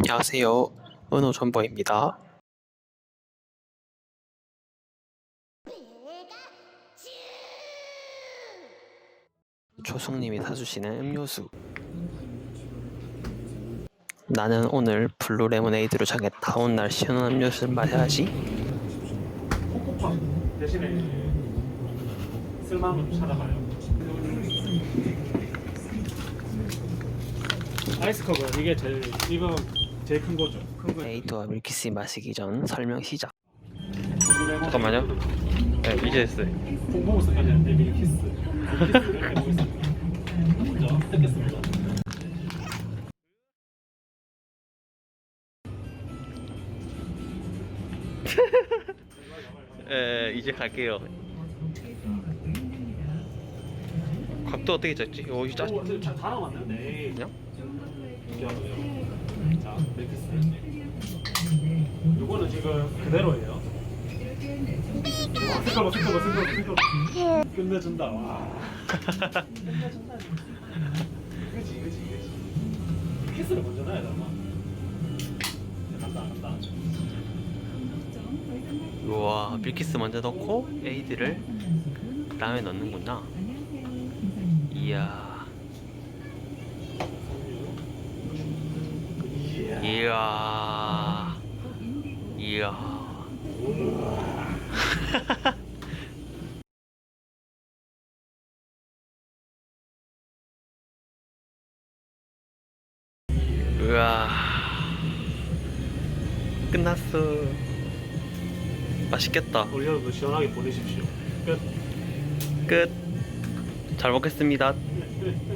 안녕하세요. 은호 전보입니다. 조숙님이 사주시는 음료수. 나는 오늘 블루 레모네이드로 정했다. 다운 날 시원한 음료수를 마셔야지. 대신에 쓸만한 거 찾아봐요. 아이스컵은 이게 제일 이거 제일 큰 거죠. 큰 거. 에이드와 밀키스 마시기 전 설명 시작. 잠깐만요. 네, 이제 됐어요. 공보고서까지 하는데 밀키스. 밀키스를 해보겠습니다. 먼저 뜯겠습니다. 에, 이제 갈게요. 각도 어떻게 잡지? 오, 이거 짜. 오, 근데 다 남았네. 그냥? 신기하네요. 자, 밀키스. 요거는 지금 그대로예요. 와, 색깔 봐, 색깔 봐, 색깔 봐, 색깔 봐. 끝내준다. 와. 끝내준다. 그지, 그지, 그지. 키스를 먼저 넣어야 되나? 간다, 간다. 우와, 밀키스 먼저 넣고 에이드를 그 다음에 넣는구나. 이야, 이야, 이야. 우와, 끝났어. 맛있겠다. 올려도 시원하게 보내십시오. 끝. 끝. 잘 먹겠습니다.